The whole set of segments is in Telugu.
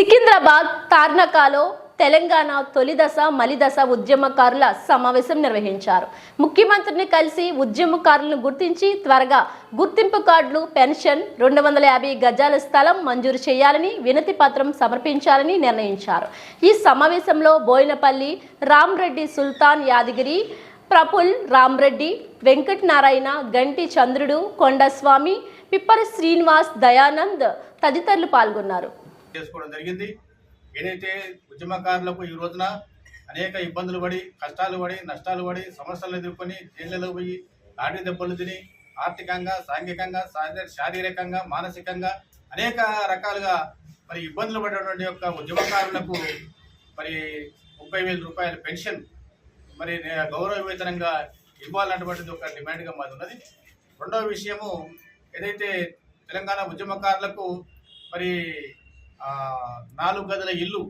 సికింద్రాబాద్ తార్నకాలో తెలంగాణ తొలిదశ మలిదశ ఉద్యమకారుల సమావేశం నిర్వహించారు. ముఖ్యమంత్రిని కలిసి ఉద్యమకారులను గుర్తించి త్వరగా గుర్తింపు కార్డులు పెన్షన్ రెండు వందల యాభై గజాల స్థలం మంజూరు చేయాలని వినతి పత్రం సమర్పించాలని నిర్ణయించారు. ఈ సమావేశంలో బోయినపల్లి రామ్రెడ్డి సుల్తాన్ యాదగిరి ప్రఫుల్ రామ్రెడ్డి వెంకటనారాయణ గంటి చంద్రుడు కొండస్వామి పిప్పర శ్రీనివాస్ దయానంద్ తదితరులు పాల్గొన్నారు. చేసుకోవడం జరిగింది. ఏదైతే ఉద్యమకారులకు ఈ రోజున అనేక ఇబ్బందులు పడి కష్టాలు పడి నష్టాలు పడి సమస్యలను ఎదుర్కొని జైళ్ళలో పోయి లాఠీ దెబ్బలు తిని ఆర్థికంగా సాంఘికంగా శారీరకంగా మానసికంగా అనేక రకాలుగా మరి ఇబ్బందులు పడేటువంటి యొక్క ఉద్యమకారులకు మరి ముప్పై వేల రూపాయల పెన్షన్ మరి గౌరవ వేతనంగా ఇవ్వాలన్నటువంటిది ఒక డిమాండ్గా మాది ఉన్నది. రెండవ విషయము ఏదైతే తెలంగాణ ఉద్యమకారులకు మరి నాలుగు గదుల ఇల్లు.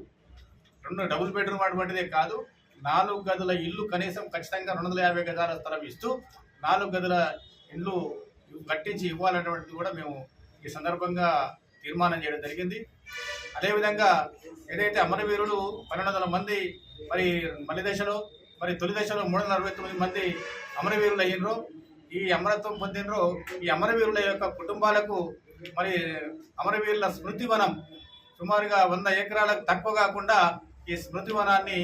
రెండు డబుల్ బెడ్రూమ్ అటువంటిదే కాదు. నాలుగు గదుల ఇల్లు కనీసం ఖచ్చితంగా రెండు వందల యాభై గదాల స్థలం ఇస్తూ నాలుగు గదుల ఇల్లు కట్టించి ఇవ్వాలన్నటువంటిది కూడా మేము ఈ సందర్భంగా తీర్మానం చేయడం జరిగింది. అదేవిధంగా ఏదైతే అమరవీరులు పన్నెండు వందల మంది మరి మల్లి దశలో మరి తొలి దశలో మూడు వందల అరవై తొమ్మిది మంది అమరవీరులు అయ్యినరో ఈ అమరత్వం పొందినరో ఈ అమరవీరుల యొక్క కుటుంబాలకు మరి అమరవీరుల స్మృతివనం సుమారుగా వంద ఎకరాలకు తక్కువ కాకుండా ఈ స్మృతివనాన్ని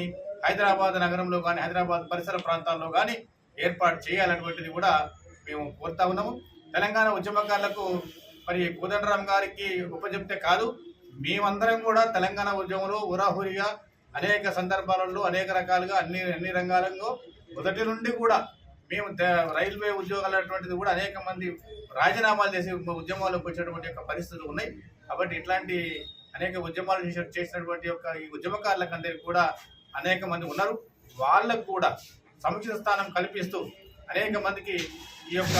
హైదరాబాద్ నగరంలో కానీ హైదరాబాద్ పరిసర ప్రాంతాల్లో కానీ ఏర్పాటు చేయాలన్నటువంటిది కూడా మేము కోరుతా ఉన్నాము. తెలంగాణ ఉద్యమకారులకు మరి కోదండరాం గారికి ఉపజెప్తే కాదు మేమందరం కూడా తెలంగాణ ఉద్యమంలో ఉరాహురిగా అనేక సందర్భాలలో అనేక రకాలుగా అన్ని అన్ని రంగాలలో మొదటి నుండి కూడా మేము రైల్వే ఉద్యోగాలు అటువంటిది కూడా అనేక మంది రాజీనామాలు చేసి ఉద్యమాలకు వచ్చేటువంటి యొక్క పరిస్థితులు ఉన్నాయి. కాబట్టి ఇట్లాంటి అనేక ఉద్యమాలు చేసినటువంటి యొక్క ఈ ఉద్యమకారులకు అందరికీ కూడా అనేక మంది ఉన్నారు. వాళ్ళకు కూడా సముచిత స్థానం కల్పిస్తూ అనేక మందికి ఈ యొక్క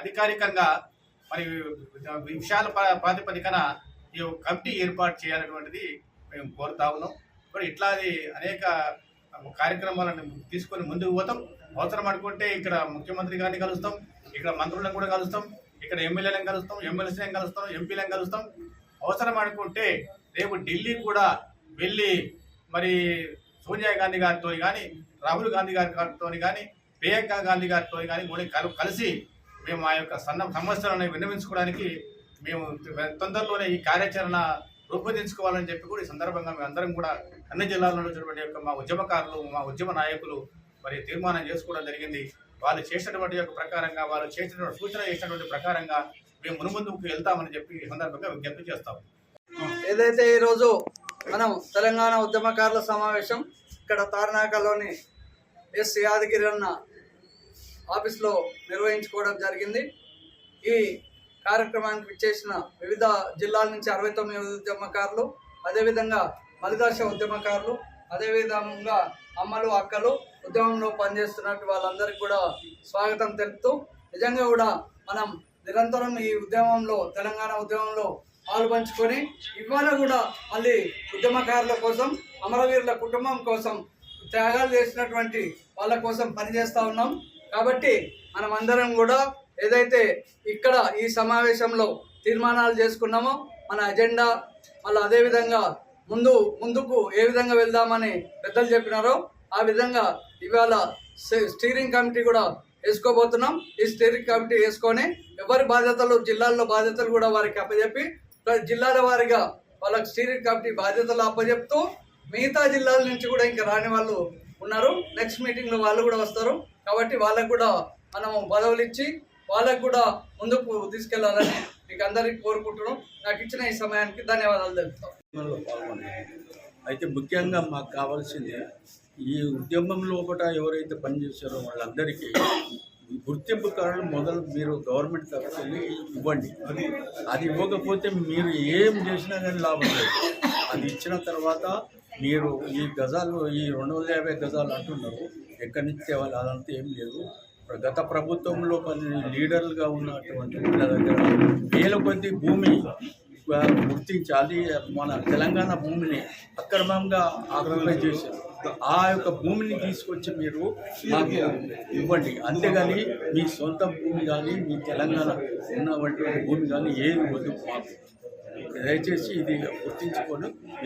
అధికారికంగా మరి విషయాల ప్రాతిపదికన ఈ యొక్క కమిటీ ఏర్పాటు చేయాలన్నటువంటిది మేము కోరుతా ఉన్నాం. మరి ఇట్లాది అనేక కార్యక్రమాలను తీసుకొని ముందుకు పోతాం. అవసరం అనుకుంటే ఇక్కడ ముఖ్యమంత్రి గారిని కలుస్తాం ఇక్కడ మంత్రులను కూడా కలుస్తాం ఇక్కడ ఎమ్మెల్యేలను కలుస్తాం ఎమ్మెల్సీలను కలుస్తాం ఎంపీలను కలుస్తాం. అవసరం అనుకుంటే రేపు ఢిల్లీ కూడా వెళ్ళి మరి సోనియా గాంధీ గారితో కానీ రాహుల్ గాంధీ గారితో కానీ ప్రియాంక గాంధీ గారితో కానీ కూడా కలు కలిసి మేము ఆ యొక్క సన్న సమస్యలను విన్నవించుకోవడానికి మేము తొందరలోనే ఈ కార్యాచరణ రూపొందించుకోవాలని చెప్పి కూడా ఈ సందర్భంగా మేము అందరం కూడా అన్ని జిల్లాల్లో ఉన్నటువంటి యొక్క మా ఉద్యమకారులు మా ఉద్యమ నాయకులు మరి తీర్మానం చేసుకోవడం జరిగింది. వాళ్ళు చేసినటువంటి యొక్క ప్రకారంగా వాళ్ళు చేసినటువంటి సూచన చేసినటువంటి ప్రకారంగా మేము మునుముందుకు వెళ్తామని చెప్పి సందర్భంగా విజ్ఞప్తి చేస్తాం ఏదైతే ఈరోజు మనం తెలంగాణ ఉద్యమకారుల సమావేశం ఇక్కడ తారనాకలోని ఎస్ యాదగిరి అన్న ఆఫీస్లో నిర్వహించుకోవడం జరిగింది. ఈ కార్యక్రమానికి విచ్చేసిన వివిధ జిల్లాల నుంచి అరవై తొమ్మిది ఉద్యమకారులు అదేవిధంగా మలిదశ ఉద్యమకారులు అదేవిధంగా అమ్మలు అక్కలు ఉద్యమంలో పనిచేస్తున్నట్టు వాళ్ళందరికీ కూడా స్వాగతం తెలుపుతూ నిజంగా కూడా మనం నిరంతరం ఈ ఉద్యమంలో తెలంగాణ ఉద్యమంలో పాలు పంచుకొని ఇవాళ కూడా మళ్ళీ ఉద్యమకారుల కోసం అమరవీరుల కుటుంబం కోసం త్యాగాలు చేసినటువంటి వాళ్ళ కోసం పనిచేస్తూ ఉన్నాం. కాబట్టి మనం అందరం కూడా ఏదైతే ఇక్కడ ఈ సమావేశంలో తీర్మానాలు చేసుకున్నామో మన అజెండా మళ్ళీ అదేవిధంగా ముందు ముందుకు ఏ విధంగా వెళ్దామని పెద్దలు చెప్పినారో ఆ విధంగా ఇవాళ స్టీరింగ్ కమిటీ కూడా వేసుకోబోతున్నాం. ఈ స్టీరింగ్ కమిటీ వేసుకొని ఎవరి బాధ్యతలు జిల్లాల్లో బాధ్యతలు కూడా వారికి అప్పచెప్పి జిల్లాల వారిగా వాళ్ళకి స్టీరింగ్ కమిటీ బాధ్యతలు అప్పచెప్తూ మిగతా జిల్లాల నుంచి కూడా ఇంకా రాని వాళ్ళు ఉన్నారు. నెక్స్ట్ మీటింగ్లో వాళ్ళు కూడా వస్తారు. కాబట్టి వాళ్ళకు కూడా మనం పదవులు ఇచ్చి వాళ్ళకు కూడా ముందుకు తీసుకెళ్ళాలని మీకు అందరికీ కోరుకుంటున్నాం. నాకు ఇచ్చిన ఈ సమయానికి ధన్యవాదాలు తెలుపుతాం. అయితే ముఖ్యంగా మాకు కావాల్సింది ఈ ఉద్యమం లోపల ఎవరైతే పనిచేశారో వాళ్ళందరికీ గుర్తింపు కార్డులు మొదలు మీరు గవర్నమెంట్ తరఫున ఇవ్వండి. అది అది ఇవ్వకపోతే మీరు ఏం చేసినా కానీ లాభం లేదు. అది ఇచ్చిన తర్వాత మీరు ఈ గజాలు ఈ రెండు వందల యాభై గజాలు అంటున్నారు. ఎక్కడి నుంచి తేవాలి? అదంతా ఏం లేదు. గత ప్రభుత్వంలో కొన్ని లీడర్లుగా ఉన్నటువంటి వీళ్ళ దగ్గర వేల కొద్ది భూమి గుర్తించాలి. మన తెలంగాణ భూమిని అక్రమంగా ఆక్రమణ చేశారు. ఆ యొక్క భూమిని తీసుకొచ్చి మీరు మాకు ఇవ్వండి. అంతేగాని మీ సొంత భూమి కానీ మీ తెలంగాణ ఉన్నటువంటి భూమి కానీ ఏది వద్దు మాకు. దయచేసి ఇది గుర్తించుకొని